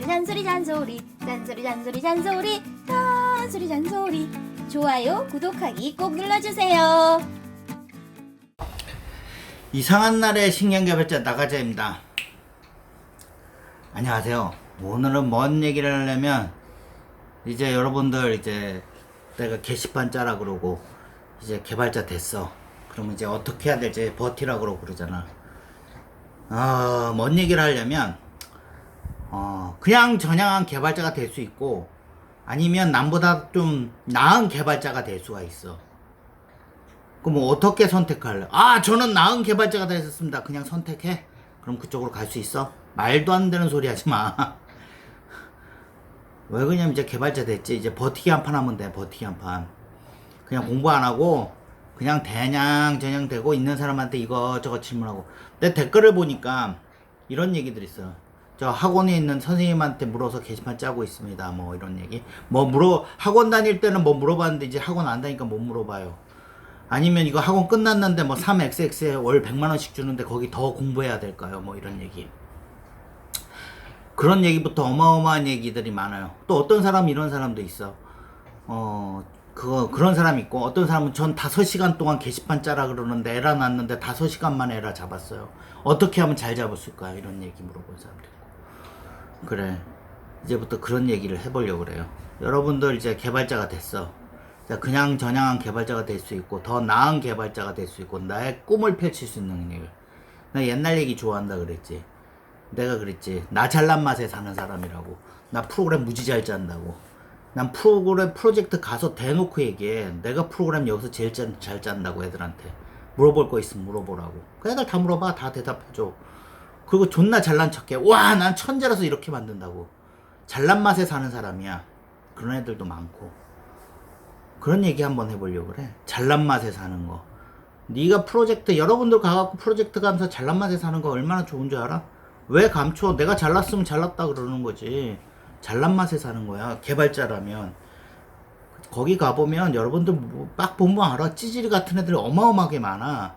잔소리 잔소리 잔소리 잔소리 잔소리 잔소리 잔소리 좋아요 구독하기 꼭 눌러주세요 이상한 날의 신경개발자 나가자입니다. 안녕하세요. 오늘은 뭔 얘기를 하려면 이제 여러분들 이제 내가 게시판 짜라 그러고 이제 개발자 됐어. 그러면 이제 어떻게 해야 될지 버티라 그러고 그러잖아. 어, 뭔 얘기를 하려면 어, 그냥 전향한 개발자가 될 수 있고 아니면 남보다 좀 나은 개발자가 될 수가 있어. 그럼 뭐 어떻게 선택할래? 아 저는 나은 개발자가 되셨습니다. 그냥 선택해. 그럼 그쪽으로 갈 수 있어? 말도 안 되는 소리 하지 마. 왜 그러냐면 이제 개발자 됐지. 이제 버티기 한 판 하면 돼. 버티기 한 판. 그냥 공부 안 하고 그냥 대냥 저냥 되고 있는 사람한테 이거저거 질문하고. 내 댓글을 보니까 이런 얘기들 있어. 저 학원에 있는 선생님한테 물어서 게시판 짜고 있습니다. 뭐 이런 얘기. 뭐 물어 학원 다닐 때는 뭐 물어봤는데 이제 학원 안 다니까 못 물어봐요. 아니면 이거 학원 끝났는데 뭐 3XX에 월 100만 원씩 주는데 거기 더 공부해야 될까요? 뭐 이런 얘기. 그런 얘기부터 어마어마한 얘기들이 많아요. 또 어떤 사람 이런 사람도 있어. 어, 그거, 그런 사람 있고, 어떤 사람은 전 5시간 동안 게시판 짜라 그러는데 에라 났는데 5시간 만에 에라 잡았어요. 어떻게 하면 잘 잡았을까요? 이런 얘기 물어본 있고. 그래. 이제부터 그런 얘기를 해보려고 그래요. 여러분들 이제 개발자가 됐어. 자, 그냥 전향한 개발자가 될 수 있고 더 나은 개발자가 될 수 있고 나의 꿈을 펼칠 수 있는 능력. 나 옛날 얘기 좋아한다 그랬지. 내가 그랬지. 나 잘난 맛에 사는 사람이라고. 나 프로그램 무지 잘 짠다고. 난 프로그램 프로젝트 가서 대놓고 얘기해. 내가 프로그램 여기서 제일 짠, 잘 짠다고 애들한테. 물어볼 거 있으면 물어보라고. 그 애들 다 물어봐. 다 대답해줘. 그리고 존나 잘난 척해. 와, 난 천재라서 이렇게 만든다고. 잘난 맛에 사는 사람이야. 그런 애들도 많고. 그런 얘기 한번 해보려고 그래. 잘난 맛에 사는 거. 네가 프로젝트 여러분들 가갖고 프로젝트 가면서 잘난 맛에 사는 거 얼마나 좋은 줄 알아? 왜 감춰? 내가 잘났으면 잘났다 그러는 거지. 잘난 맛에 사는 거야. 개발자라면. 거기 가보면 여러분들 뭐딱 보면 알아. 찌질이 같은 애들이 어마어마하게 많아.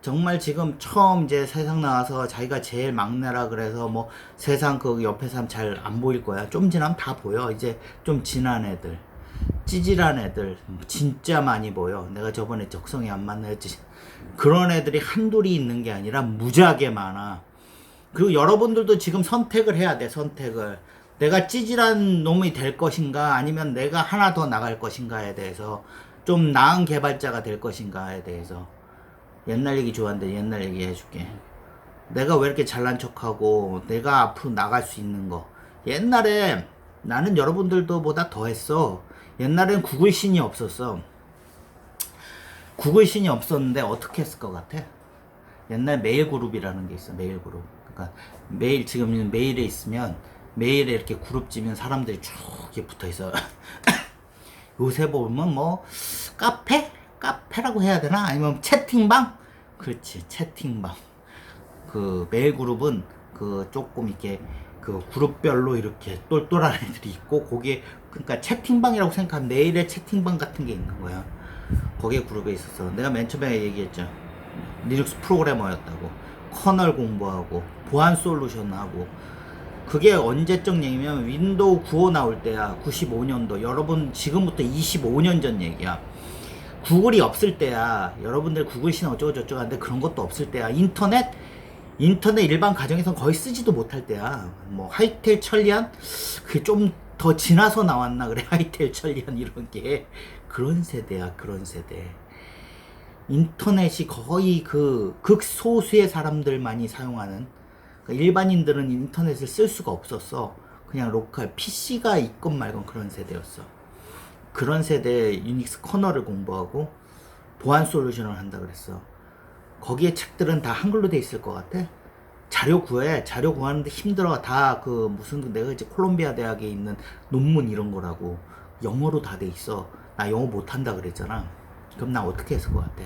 정말 지금 처음 이제 세상 나와서 자기가 제일 막내라 그래서 뭐 세상 그 옆에 사람 잘 안 보일 거야. 좀 지나면 다 보여. 이제 좀 지난 애들. 찌질한 애들 진짜 많이 보여. 내가 저번에 적성이 안 맞나 했지. 그런 애들이 한둘이 있는 게 아니라 무지하게 많아. 그리고 여러분들도 지금 선택을 해야 돼, 선택을. 내가 찌질한 놈이 될 것인가, 아니면 내가 하나 더 나갈 것인가에 대해서, 좀 나은 개발자가 될 것인가에 대해서. 옛날 얘기 좋아하는데 옛날 얘기 해줄게. 내가 왜 이렇게 잘난 척하고, 내가 앞으로 나갈 수 있는 거. 옛날에 나는 여러분들도 보다 더 했어. 옛날엔 구글 신이 없었어. 구글 신이 없었는데 어떻게 했을 것 같아? 옛날 메일 그룹이라는 게 있어. 메일 그룹. 그러니까 메일 지금 메일에 있으면 메일에 이렇게 그룹 지면 사람들이 쭉 붙어 있어. 요새 보면 뭐 카페? 카페라고 해야 되나? 아니면 채팅방? 그렇지. 채팅방. 그 메일 그룹은 그 조금 이렇게 그 그룹별로 이렇게 똘똘한 애들이 있고 거기에 그러니까 채팅방이라고 생각하면 내일의 채팅방 같은 게 있는 거야. 거기에 그룹에 있었어. 내가 맨 처음에 얘기했죠. 리눅스 프로그래머였다고. 커널 공부하고 보안 솔루션 하고 그게 언제적 얘기면 윈도우 95 나올 때야. 95년도. 여러분 지금부터 25년 전 얘기야. 구글이 없을 때야. 여러분들 구글 신 어쩌고 저쩌고 하는데 그런 것도 없을 때야. 인터넷 인터넷 일반 가정에선 거의 쓰지도 못할 때야. 뭐 하이텔 천리안 그게 좀 더 지나서 나왔나 그래. 하이텔 천리안 이런 게 그런 세대야. 그런 세대. 인터넷이 거의 그 극소수의 사람들만이 사용하는 그러니까 일반인들은 인터넷을 쓸 수가 없었어. 그냥 로컬 PC가 있건 말건 그런 세대였어. 그런 세대에 유닉스 커널을 공부하고 보안 솔루션을 한다 그랬어. 거기에 책들은 다 한글로 돼 있을 것 같아. 자료 구해. 자료 구하는데 힘들어. 다 그 무슨 내가 이제 콜롬비아 대학에 있는 논문 이런 거라고 영어로 다 돼 있어. 나 영어 못 한다 그랬잖아. 그럼 나 어떻게 했을 것 같아?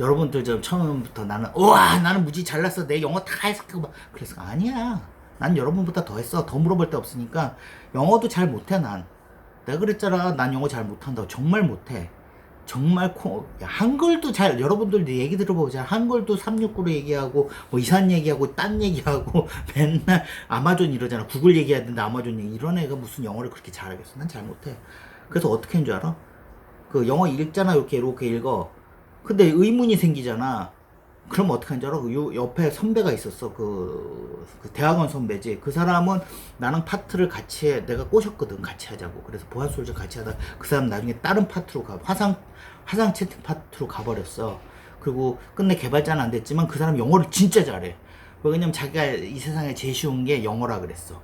여러분들 좀 처음부터 나는 우와 나는 무지 잘났어 내 영어 다 했어 막 그래서 아니야 난 여러분보다 더 했어 더 물어볼 데 없으니까 영어도 잘 못해 난 내가 그랬잖아. 난 영어 잘 못한다고. 정말 못해. 정말 코, 야, 한글도 잘 여러분들도 얘기 들어보자. 한글도 369로 얘기하고 뭐 이산 얘기하고 딴 얘기하고 맨날 아마존 이러잖아. 구글 얘기하는데 아마존 얘기. 이런 애가 무슨 영어를 그렇게 잘하겠어? 난 잘 못해. 그래서 어떻게 하는 줄 알아? 그 영어 읽잖아. 이렇게 이렇게 읽어. 근데 의문이 생기잖아 그럼 하는 줄 알아? 그요 옆에 선배가 있었어. 그, 그 대학원 선배지. 그 사람은 나랑 파트를 같이 해. 내가 꼬셨거든. 같이 하자고. 그래서 보안솔저 같이 하다 그 사람 나중에 다른 파트로 가. 화상 화상 채팅 파트로 가버렸어. 그리고 끝내 개발자는 안 됐지만 그 사람 영어를 진짜 잘해. 왜냐면 자기가 이 세상에 제일 쉬운 게 영어라 그랬어.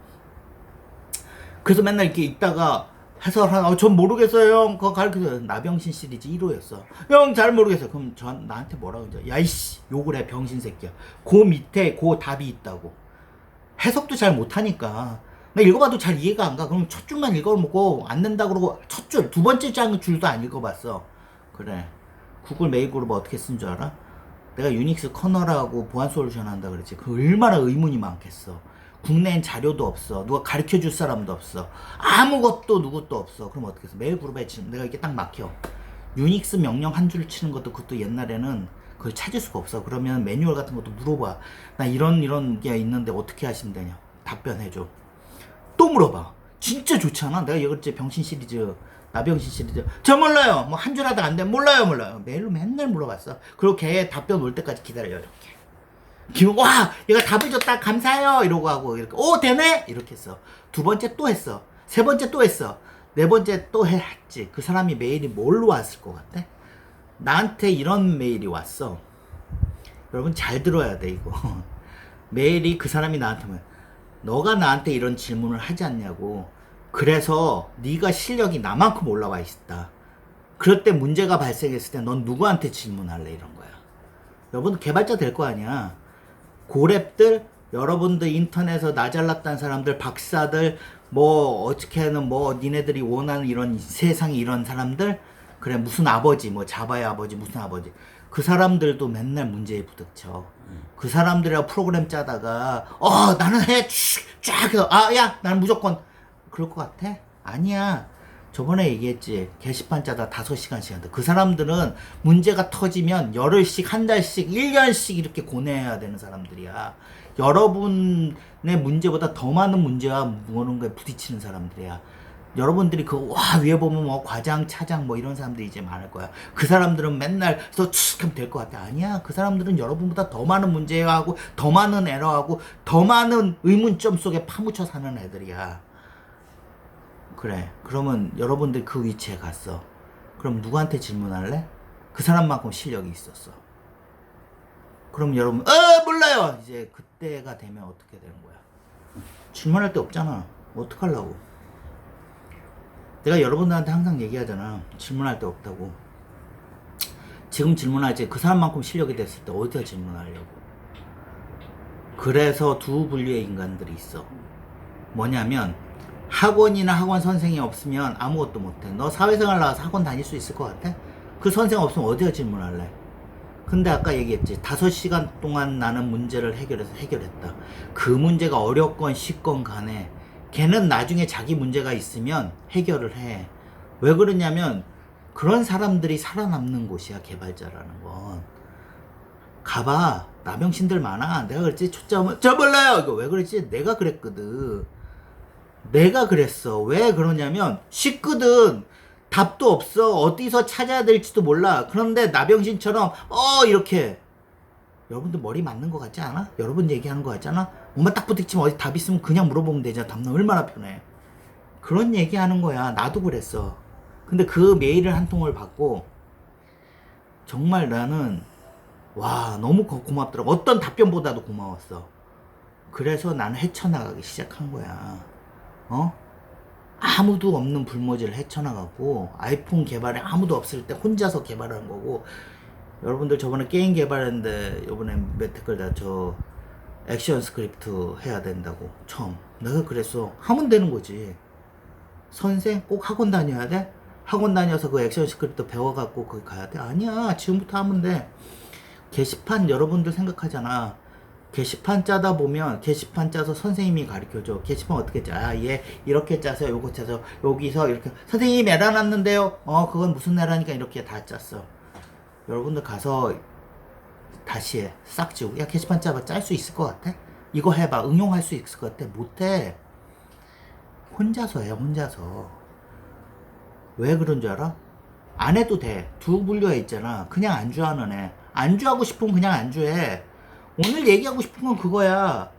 그래서 맨날 이렇게 있다가 해설 하나 어, 전 모르겠어요 형. 그거 가르쳐줘요 나병신 시리즈 1호였어. 형 잘 모르겠어요. 그럼 전 나한테 뭐라 그러죠? 야 이씨. 욕을 해 병신 새끼야. 그 밑에 그 답이 있다고. 해석도 잘 못하니까. 나 읽어봐도 잘 이해가 안 가. 그럼 첫 줄만 읽어보고 안 된다 그러고 첫 줄 두 번째 장 줄도 안 읽어봤어. 그래. 구글 메일 그룹 어떻게 쓴 줄 알아? 내가 유닉스 커널하고 보안 솔루션 한다 그랬지. 그 얼마나 의문이 많겠어 국내엔 자료도 없어. 누가 가르쳐 줄 사람도 없어. 아무것도 누구도 없어. 그럼 어떻게 해서? 메일 그룹에 지금 내가 이게 딱 막혀. 유닉스 명령 한 줄 치는 것도 그것도 옛날에는 그걸 찾을 수가 없어. 그러면 매뉴얼 같은 것도 물어봐. 나 이런 이런 게 있는데 어떻게 하시면 되냐? 답변해줘. 또 물어봐. 진짜 좋지 않아? 내가 이거지 병신 시리즈 나병신 시리즈. 저 몰라요. 뭐 한 줄 하다 안 돼. 몰라요 몰라요. 메일로 맨날 물어봤어. 그리고 걔 답변 올 때까지 기다려 이렇게 기분 와 얘가 답을 줬다. 감사해요. 이러고 하고 이렇게 오 되네? 이렇게 했어. 두 번째 또 했어. 세 번째 또 했어. 네 번째 또 했지. 그 사람이 메일이 뭘로 왔을 것 같아? 나한테 이런 메일이 왔어. 여러분 잘 들어야 돼 이거. 메일이 그 사람이 나한테 뭐 너가 나한테 이런 질문을 하지 않냐고. 그래서 네가 실력이 나만큼 올라와 있다. 그럴 때 문제가 발생했을 때 넌 누구한테 질문할래? 이런 거야. 여러분 개발자 될 거 아니야 고랩들 여러분들 인터넷에서 나 잘났다는 사람들 박사들 뭐 어떻게는 뭐 니네들이 원하는 이런 세상에 이런 사람들? 그래 무슨 아버지 뭐 자바의 아버지 무슨 아버지. 그 사람들도 맨날 문제에 부닥쳐 그 사람들이랑 프로그램 짜다가 어 나는 해쫙아야 나는 무조건. 그럴 것 같아? 아니야 저번에 얘기했지 게시판 짜다 5시간씩 한다 그 사람들은 문제가 터지면 열흘씩 한 달씩 1년씩 이렇게 고뇌해야 되는 사람들이야. 여러분의 문제보다 더 많은 문제와 무언 가에 부딪히는 사람들이야. 여러분들이 그와 위에 보면 뭐 과장 차장 뭐 이런 사람들이 이제 많을 거야. 그 사람들은 맨날 칙 하면 될 것 같아. 아니야. 그 사람들은 여러분보다 더 많은 문제하고 더 많은 에러하고 더 많은 의문점 속에 파묻혀 사는 애들이야 그래. 그러면 여러분들 그 위치에 갔어. 그럼 누구한테 질문할래? 그 사람만큼 실력이 있었어. 그럼 여러분, 어, 몰라요! 이제 그때가 되면 어떻게 되는 거야? 질문할 데 없잖아. 어떡하려고? 내가 여러분들한테 항상 얘기하잖아. 질문할 데 없다고. 지금 질문하지. 그 사람만큼 실력이 됐을 때 어디다 질문하려고. 그래서 두 분류의 인간들이 있어. 뭐냐면, 학원이나 학원 선생이 없으면 아무것도 못해. 너 사회생활 나와서 학원 다닐 수 있을 것 같아? 그 선생 없으면 어디가 질문할래? 근데 아까 얘기했지. 다섯 시간 동안 나는 문제를 해결해서 해결했다. 그 문제가 어렵건 쉽건 간에 걔는 나중에 자기 문제가 있으면 해결을 해. 왜 그러냐면 그런 사람들이 살아남는 곳이야, 개발자라는 건. 가봐. 나병신들 많아. 내가 그랬지. 초점, 저 몰라요. 이거 왜 그랬지? 내가 그랬거든. 내가 그랬어. 왜 그러냐면 쉽거든. 답도 없어. 어디서 찾아야 될지도 몰라. 그런데 나병신처럼 어 이렇게 여러분들 머리 맞는 것 같지 않아? 여러분 얘기하는 것 같잖아? 엄마 딱 부딪히면 어디 답 있으면 그냥 물어보면 되잖아. 답 얼마나 편해. 그런 얘기 하는 거야. 나도 그랬어. 근데 그 메일을 한 통을 받고 정말 나는 와 너무 고- 고맙더라고. 어떤 답변보다도 고마웠어. 그래서 나는 헤쳐나가기 시작한 거야. 어? 아무도 없는 불모지를 헤쳐나가고 아이폰 개발에 아무도 없을 때 혼자서 개발한 거고 여러분들 저번에 게임 개발했는데 이번에 몇 댓글 다저 액션 스크립트 해야 된다고 처음 내가 그랬어 하면 되는 거지 선생 꼭 학원 다녀야 돼? 학원 다녀서 그 액션 스크립트 배워갖고 거기 가야 돼? 아니야 지금부터 하면 돼 게시판 여러분들 생각하잖아 게시판 짜다 보면 게시판 짜서 선생님이 가르쳐줘. 게시판 어떻게 짜? 아, 얘 이렇게 짜서 요거 짜서 여기서 이렇게 선생님 에라 났는데요. 어 그건 무슨 에라니까 이렇게 다 짰어. 여러분들 가서 다시 해. 싹 지우고 야 게시판 짜봐 짤 수 있을 것 같아? 이거 해봐 응용할 수 있을 것 같아? 못해. 혼자서 해 혼자서. 왜 그런 줄 알아? 안 해도 돼. 두 분류가 있잖아. 그냥 안주하는 애. 안주하고 싶으면 그냥 안주해. 오늘 얘기하고 싶은 건 그거야.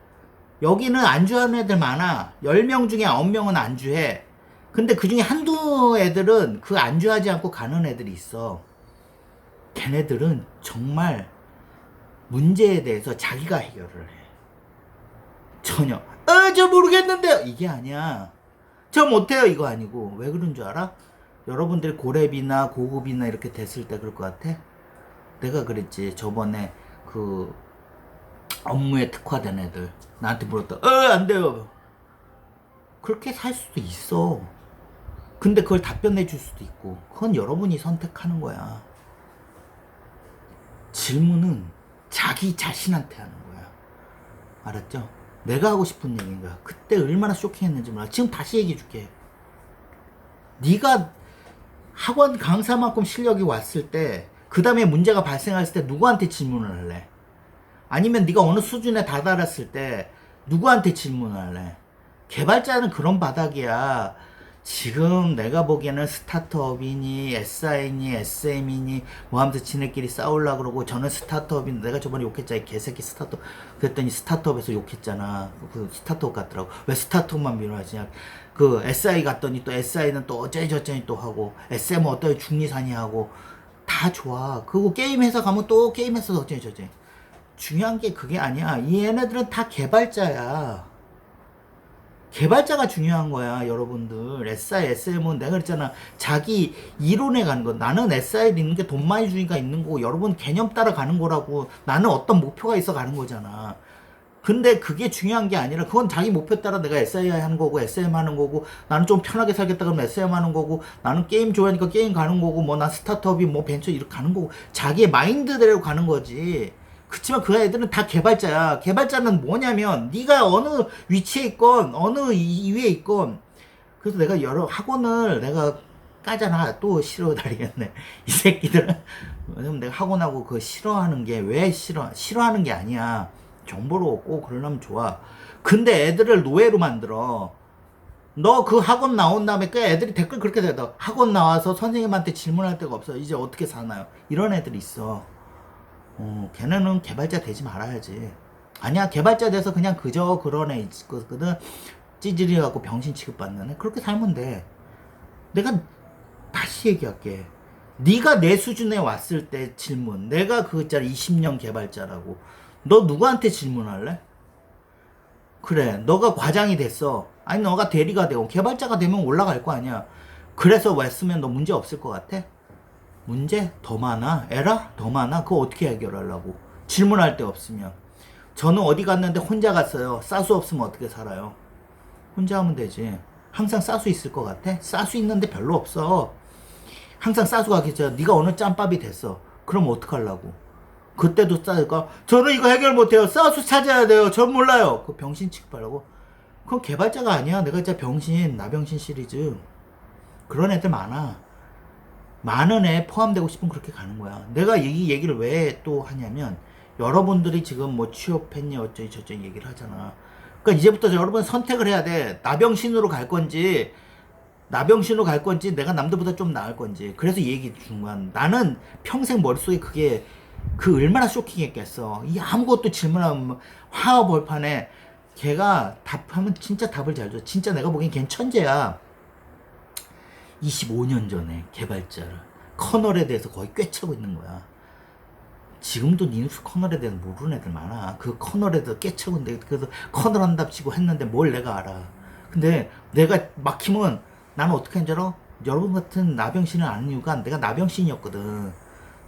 여기는 안주하는 애들 많아. 10명 중에 9명은 안주해. 근데 그 중에 한두 애들은 그 안주하지 않고 가는 애들이 있어. 걔네들은 정말 문제에 대해서 자기가 해결을 해. 전혀. 아, 저 모르겠는데요. 이게 아니야. 저 못해요. 이거 아니고. 왜 그런 줄 알아? 여러분들 고렙이나 고급이나 이렇게 됐을 때 그럴 것 같아? 내가 그랬지. 저번에 그 업무에 특화된 애들 나한테 물었다. 어, 안 돼요. 그렇게 살 수도 있어. 근데 그걸 답변해 줄 수도 있고. 그건 여러분이 선택하는 거야. 질문은 자기 자신한테 하는 거야. 알았죠? 내가 하고 싶은 얘기인 거야. 그때 얼마나 쇼킹했는지 몰라. 지금 다시 얘기해 줄게. 네가 학원 강사만큼 실력이 왔을 때, 그 다음에 문제가 발생했을 때 누구한테 질문을 할래? 아니면 네가 어느 수준에 다다랐을 때 누구한테 질문을 할래? 개발자는 그런 바닥이야. 지금 내가 보기에는 스타트업이니 SI니 SM이니 뭐 하면서 지네끼리 싸우려 그러고 저는 스타트업인데 내가 저번에 욕했잖아. 이 개새끼 스타트업. 그랬더니 스타트업에서 욕했잖아. 그 스타트업 같더라고. 왜 스타트업만 밀어하지냐 그 SI 갔더니 또 SI는 또 어쩌니 저쩌니 또 하고 SM은 어떠니 중리산이 하고 다 좋아. 그리고 게임 회사 가면 또 게임 회사 어쩌니 저쩌니 중요한 게 그게 아니야 이 얘네들은 다 개발자야 개발자가 중요한 거야, 여러분들. SI, SM은 내가 그랬잖아. 자기 이론에 가는 거. 나는 SI에 있는 게 돈 많이 주니까 있는 거고, 여러분 개념 따라 가는 거라고. 나는 어떤 목표가 있어 가는 거잖아. 근데 그게 중요한 게 아니라, 그건 자기 목표 따라 내가 SI 하는 거고, SM 하는 거고, 나는 좀 편하게 살겠다 그러면 SM 하는 거고, 나는 게임 좋아하니까 게임 가는 거고, 뭐나 스타트업이 뭐 벤처 이렇게 가는 거고, 자기의 마인드대로 가는 거지. 그치만 그 애들은 다 개발자야. 개발자는 뭐냐면 네가 어느 위치에 있건 어느 이- 이위에 있건 그래서 내가 여러 학원을 내가 까잖아. 또 싫어 다리겠네. 이 새끼들은 왜냐면 내가 학원하고 그 싫어하는 게 왜 싫어 싫어하는 게 아니야. 정보를 얻고 그러려면 좋아. 근데 애들을 노예로 만들어. 너 그 학원 나온 다음에 그 애들이 댓글 그렇게 되다. 학원 나와서 선생님한테 질문할 데가 없어. 이제 어떻게 사나요? 이런 애들이 있어. 어, 걔네는 개발자 되지 말아야지. 아니야, 개발자 돼서 그냥 그저 그런 애 있거든. 찌질이 갖고 병신 취급받는 애. 그렇게 살면 돼. 내가 다시 얘기할게. 네가 내 수준에 왔을 때 질문. 내가 그 있잖아 20년 개발자라고. 너 누구한테 질문할래? 그래, 너가 과장이 됐어. 아니, 너가 대리가 되고 개발자가 되면 올라갈 거 아니야. 그래서 왔으면 너 문제 없을 것 같아? 문제 더 많아? 에라? 더 많아? 그거 어떻게 해결하려고? 질문할 데 없으면. 저는 어디 갔는데 혼자 갔어요. 싸수 없으면 어떻게 살아요? 혼자 하면 되지. 항상 싸수 있을 것 같아? 싸수 있는데 별로 없어. 항상 싸수가 계죠. 네가 어느 짬밥이 됐어. 그럼 어떡하려고? 그때도 싸니까 저는 이거 해결 못해요. 싸수 찾아야 돼요. 전 몰라요. 그 병신 취급하려고? 그건 개발자가 아니야. 내가 진짜 병신, 나병신 시리즈. 그런 애들 많아. 많은 애 포함되고 싶으면 그렇게 가는 거야. 내가 이 얘기를 왜 또 하냐면 여러분들이 지금 뭐 취업했니 어쩌니 저쩌니 얘기를 하잖아. 그러니까 이제부터 여러분 선택을 해야 돼. 나병신으로 갈 건지 나병신으로 갈 건지 내가 남들보다 좀 나을 건지. 그래서 이 얘기 준 거야. 나는 평생 머릿속에 그게 그 얼마나 쇼킹했겠어. 이 아무것도 질문하면 화어 벌판에 걔가 답하면 진짜 답을 잘 줘. 진짜 내가 보기엔 걔는 천재야. 25년 전에 개발자를 커널에 대해서 거의 꿰차고 있는 거야. 지금도 리눅스 커널에 대해서 모르는 애들 많아. 그 커널에 대해서 꿰차고 있는데 그래서 커널 한답치고 했는데 뭘 내가 알아. 근데 내가 막히면 나는 어떻게 하는 줄 알아? 여러분 같은 나병신을 아는 이유가 내가 나병신이었거든.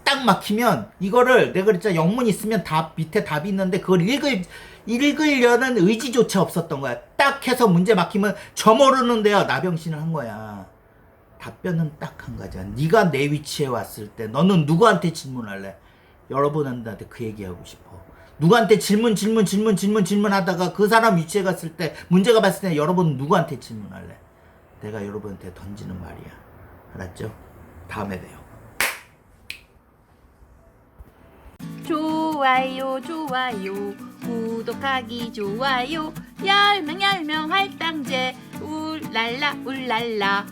딱 막히면 이거를 내가 그랬잖아 영문 있으면 답 밑에 답이 있는데 그걸 읽을 읽으려는 의지조차 없었던 거야. 딱 해서 문제 막히면 저 모르는 데야 나병신을 한 거야. 답변은 딱 한 가지야. 네가 내 위치에 왔을 때 너는 누구한테 질문할래? 여러분한테 그 얘기하고 싶어. 누구한테 질문 질문 질문 질문 질문하다가 그 사람 위치에 갔을 때 문제가 봤을 때 여러분 누구한테 질문할래? 내가 여러분한테 던지는 말이야. 알았죠? 다음에 봬요. 좋아요 좋아요 구독하기 좋아요 열명 열명 할당제 울랄라 울랄라